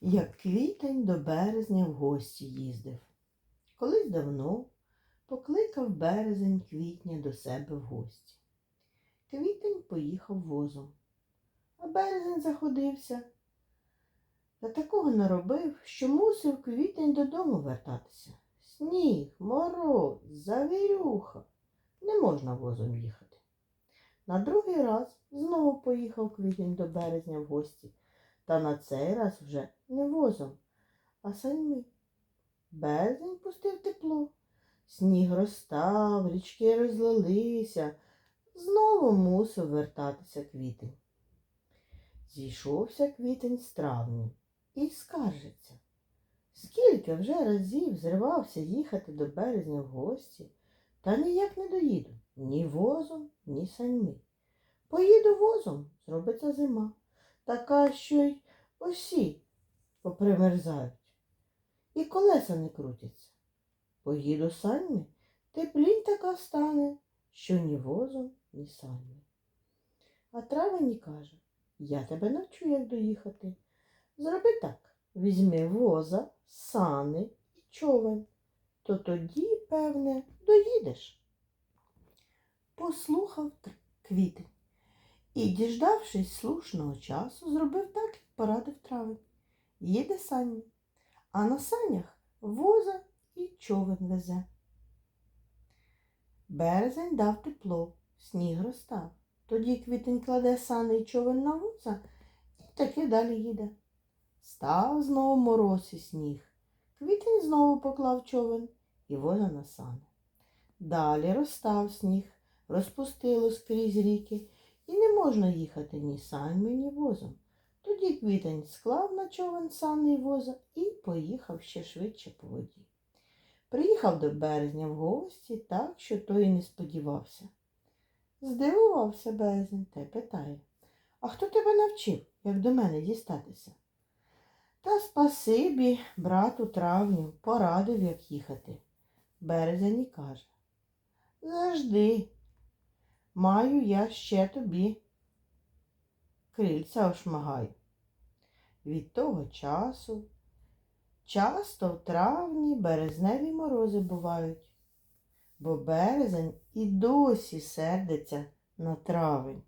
як квітень до березня в гості їздив. Колись давно покликав березень квітня до себе в гості. Квітень поїхав возом, а березень заходився. Та такого наробив, що мусив квітень додому вертатися. Сніг, мороз, завірюха. Не можна возом їхати. На другий раз знову поїхав квітень до березня в гості, та на цей раз вже не возом, а саньми. Березень пустив тепло. Сніг розстав, річки розлилися. Знову мусив вертатися квітень. Зійшовся квітень з травні і скаржиться. Скільки вже разів зривався їхати до березня в гості, та ніяк не доїду ні возом, ні саньми. Поїду возом, зробиться зима, така, що й осі попримерзають. І колеса не крутяться. Поїду саньми, теплінь така стане, що ні возом, ні саньми. А травені каже, я тебе навчу, як доїхати. Зроби так, візьми воза, сани і човен, то тоді, певне, доїдеш. Послухав квітень і, діждавшись слушного часу, зробив так, як порадив травень. Їде сані, а на санях воза і човен везе. Березень дав тепло, сніг розтав. Тоді квітень кладе сани і човен на воза і таки далі їде. Став знову мороз і сніг. Квітень знову поклав човен і воза на сани. Далі розстав сніг, розпустило скрізь ріки, можна їхати ні саньми, ні возом. Тоді квітень склав на човен сани воза і поїхав ще швидше по воді. Приїхав до березня в гості так, що той і не сподівався. Здивувався березень та питає, а хто тебе навчив, як до мене дістатися? Та спасибі, брату травню, порадив, як їхати. Березень і каже. Завжди, маю я ще тобі крильця ошмагай. Від того часу часто в травні березневі морози бувають, бо березень і досі сердиться на травень.